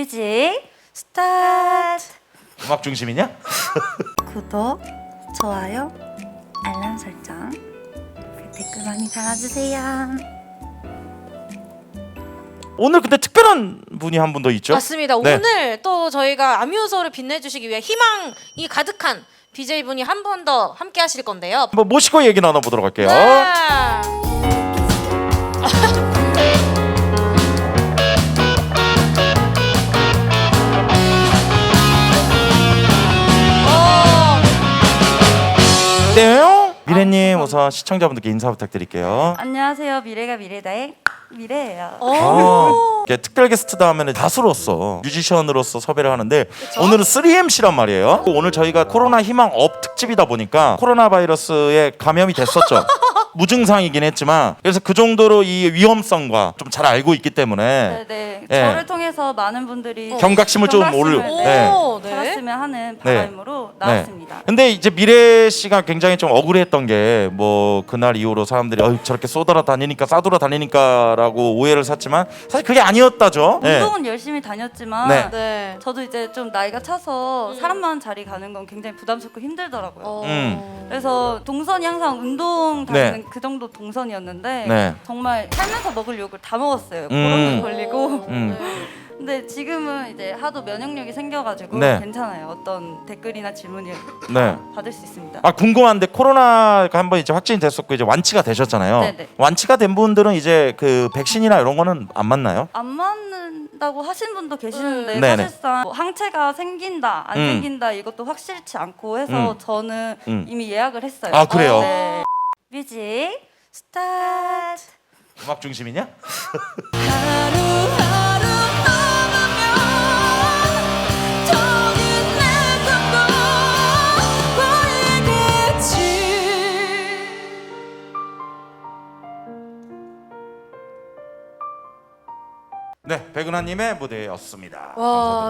뮤직 스타트 음악 중심이냐? 구독, 좋아요, 알람 설정 그 댓글 많이 달아주세요 오늘 근데 특별한 분이 한 분 더 있죠? 맞습니다. 네. 오늘 또 저희가 아뮤소를 빛내주시기 위해 희망이 가득한 BJ 분이 한번더 함께 하실 건데요. 한번 모시고 얘기 나눠보도록 할게요. 네. 우선 시청자분들께 인사 부탁드릴게요. 안녕하세요 미래가 미래다의 미래예요 어. 아, 이렇게 특별 게스트다 하면 가수로서 뮤지션으로서 섭외를 하는데 오늘은 3MC란 말이에요. 오늘 저희가 코로나 희망 업 특집이다 보니까 코로나 바이러스에 감염이 됐었죠. 무증상이긴 했지만 그래서 그 정도로 이 위험성과 좀 잘 알고 있기 때문에 네네 예. 저를 통해서 많은 분들이 경각심을 좀 경각심을, 올- 네, 오, 네. 찾았으면 하는 네. 바람으로 나왔습니다 근데 이제 미래 씨가 굉장히 좀 억울했던 게 뭐 그날 이후로 사람들이 어이 저렇게 쏘돌아 다니니까 싸돌아 다니니까라고 오해를 샀지만 사실 그게 아니었다죠. 네. 운동은 열심히 다녔지만 네. 네. 저도 이제 좀 나이가 차서 음. 사람 많은 자리 가는 건 굉장히 부담스럽고 힘들더라고요 어. 음. 그래서 동선이 항상 운동 다니는 그 정도 동선이었는데 네. 정말 살면서 먹을 욕을 다 먹었어요. 음. 코로나 걸리고. 음. 네. 근데 지금은 이제 하도 면역력이 생겨가지고 네. 괜찮아요. 어떤 댓글이나 질문이 네. 받을 수 있습니다. 아 궁금한데 코로나가 한번 이제 확진이 됐었고 이제 완치가 되셨잖아요. 네네. 완치가 된 분들은 이제 그 백신이나 이런 거는 안 맞나요? 안 맞는다고 하신 분도 계시는데 음. 네네. 사실상 뭐 항체가 생긴다 안 음. 생긴다 이것도 확실치 않고 해서 음. 저는 음. 이미 예약을 했어요. 아, 그래요? 네. 뮤직 스타트. 음악 중심이냐? 하루하루 남으면 저기 내 꿈도 보이겠지 네, 백은하님의 무대였습니다. 와.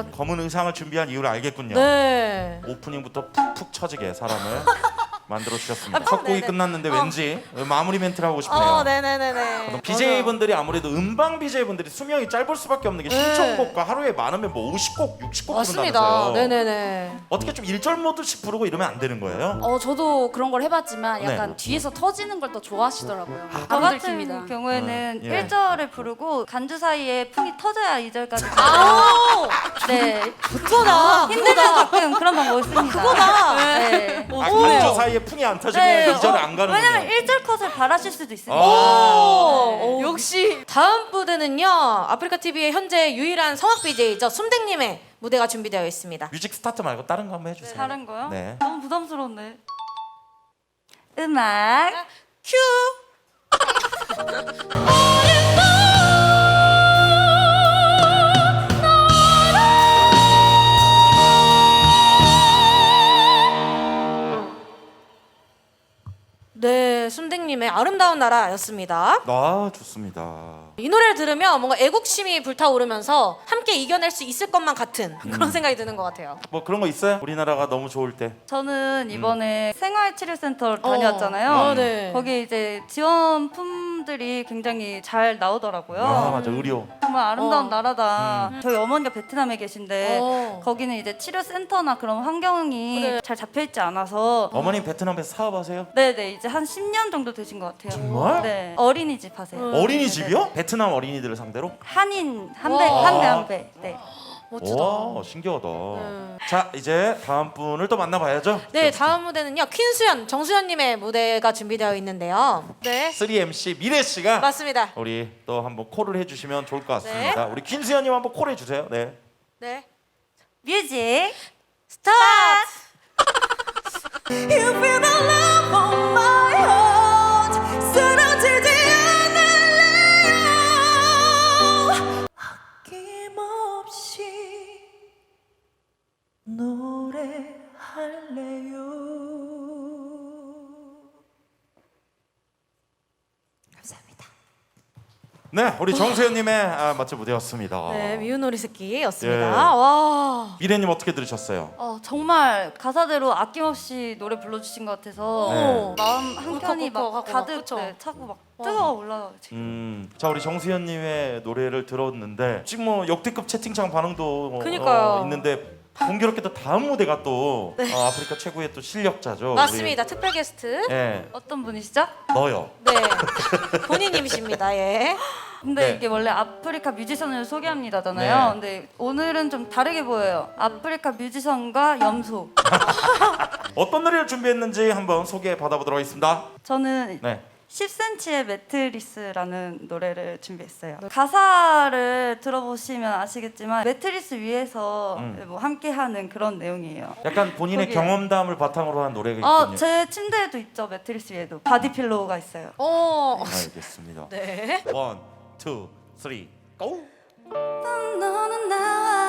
감사드립니다. 검은 의상을 준비한 이유를 알겠군요. 네. 오프닝부터 푹 푹 처지게 사람을 만들어 주셨습니다. 아, 첫 곡이 네네. 끝났는데 어. 왠지 마무리 멘트를 하고 싶네요. 어, 네네네네. BJ 분들이 아무래도 음방 BJ 분들이 수명이 짧을 수밖에 없는 게 네. 신청곡과 하루에 많으면 뭐 50곡, 60곡 맞습니다. 부른다면서요. 네네네. 어떻게 좀 일절 모드씩 부르고 이러면 안 되는 거예요? 어 저도 그런 걸 해봤지만 약간 네. 뒤에서 터지는 걸 더 좋아하시더라고요. 저안 같은 들킵니다. 경우에는 어, 예. 1절을 부르고 간주 사이에 풍이 터져야 2절까지 아우! 네 그거다. 힘들면 가끔 그런 방법을 씁니다 그거다. 네. 아, 간주 사이에 풍이 안 터지면 네, 이절을 어, 안 가는군요. 왜냐면 1절 컷을 바라실 수도 있으니까 아. 오, 역시 다음 무대는요 아프리카 TV의 현재 유일한 성악 BJ죠 숨댕님의 무대가 준비되어 있습니다. 뮤직 스타트 말고 다른 거 한번 해주세요. 다른 거요? 네. 너무 부담스러운데 음악 큐. 아름다운 나라였습니다. 아 좋습니다. 이 노래를 들으면 뭔가 애국심이 불타오르면서 함께 이겨낼 수 있을 것만 같은 그런 생각이 드는 것 같아요. 뭐 그런 거 있어요? 우리나라가 너무 좋을 때. 저는 이번에 생활치료센터 어. 다녀왔잖아요 어, 네. 거기 이제 지원품 들이 굉장히 잘 나오더라고요 아 맞아 의료. 정말 아름다운 어. 나라다. 저희 어머니가 베트남에 계신데 어. 거기는 이제 치료 센터나 그런 환경이 그래. 잘 잡혀 있지 않아서 어머님 베트남에서 사업하세요? 네네 이제 한 10년 정도 되신 것 같아요. 정말? 네 어린이집 하세요. 음. 어린이집이요? 베트남 어린이들을 상대로? 한인 한배 와. 한배 한배. 네. 멋지다. 와 신기하다. 음. 자 이제 다음 분을 또 만나봐야죠. 네, 다음 무대는요. 퀸수연, 정수연님의 무대가 준비되어 있는데요. 네, 3MC 미래 씨가 맞습니다. 우리 또 한번 콜을 해주시면 좋을 것 같습니다. 우리 퀸수연님 한번 콜 해주세요. 네. 네, 뮤직 스타트. You feel the love on my 노래할래요 감사합니다 네, 우리 정수현님의 아, 맛집 무대였습니다. 네, 미운 오리스키였습니다. 예. 와. 미래님 어떻게 들으셨어요? 어, 정말 가사대로 아낌없이 노래 불러주신 것 같아서 네. 마음 한 켠이 막 울컥울컥하고 가득 그쵸? 네, 차고 막 와. 뜨거워 올라가요 지금. 음, 자 우리 정수현님의 노래를 들었는데 지금 뭐 역대급 채팅창 반응도 그니까요. 어, 있는데 공교롭게도 다음 무대가 또 어, 아프리카 최고의 또 실력자죠. 우리- 맞습니다. 특별 게스트. 예, 어떤 분이시죠? 너요. 네. 본인님이십니다. 예. 근데 네. 이게 원래 아프리카 뮤지션을 소개합니다잖아요. 네. 근데 오늘은 좀 다르게 보여요. 아프리카 뮤지션과 염소. 어떤 노래를 준비했는지 한번 소개 받아보도록 하겠습니다. 저는 네. 10cm의 매트리스라는 노래를 준비했어요. 가사를 들어보시면 아시겠지만 매트리스 위에서 음. 뭐 함께하는 그런 내용이에요. 약간 본인의 거기에. 경험담을 바탕으로 한 노래가 있군요. 어, 제 침대에도 있죠. 매트리스 위에도 바디필로우가 있어요. 어. 알겠습니다. 네. 원, 투, 쓰리, 고! 너는 나와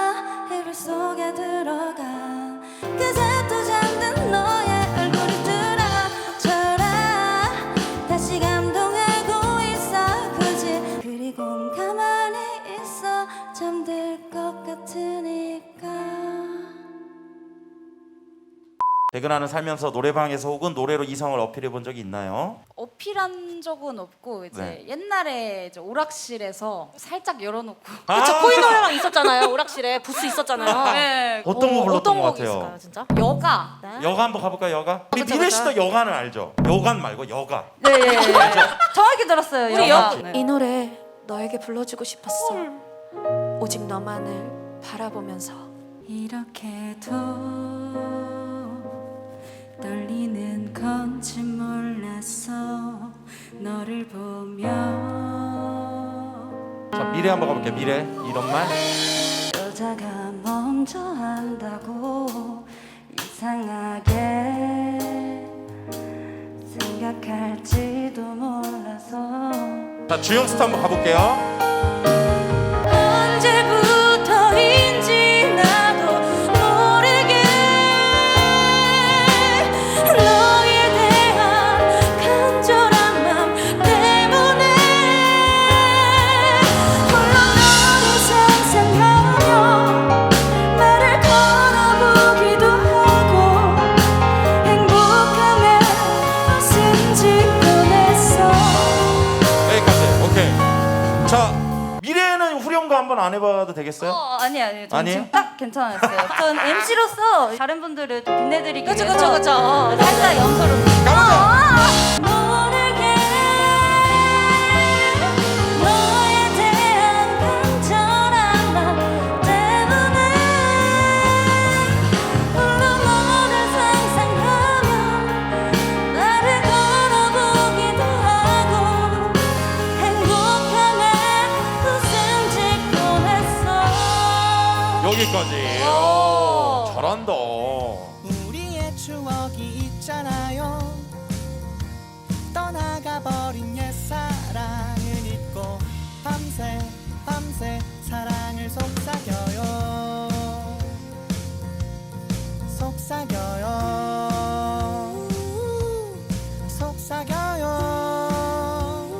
속에 들어가 퇴근하는 살면서 노래방에서 혹은 노래로 이성을 어필해 본 적이 있나요? 어필한 적은 없고 이제 네. 옛날에 이제 오락실에서 살짝 열어놓고 그쵸 코인 노래방 있었잖아요. 오락실에 부스 있었잖아요. 네. 어떤 거 불렀던 어떤 것 곡이 같아요? 있을까요, 진짜? 여가 네. 여가 한번 가볼까요? 여가? 우리 그쵸, 미래. 씨도 여가는 알죠? 여간 말고 여가. 네, 예, 예. 정확히 들었어요. 우리 영화. 여, 네. 이 노래 너에게 불러주고 싶었어. 오직 너만을 바라보면서. 이렇게도 미래 한번 가볼게요. 미래 이런 말. 여자가 먼저 한다고 이상하게 생각할지도 몰라서 자 주영 스타 한번 가볼게요. 한번 안 해봐도 되겠어요? 어, 아니 아니 전 아니에요? 지금 딱 괜찮았어요. 전 MC로서 다른 분들을 좀 빛내드리기 그쵸, 위해서 그쵸, 그쵸. 살짝 연서로 모르게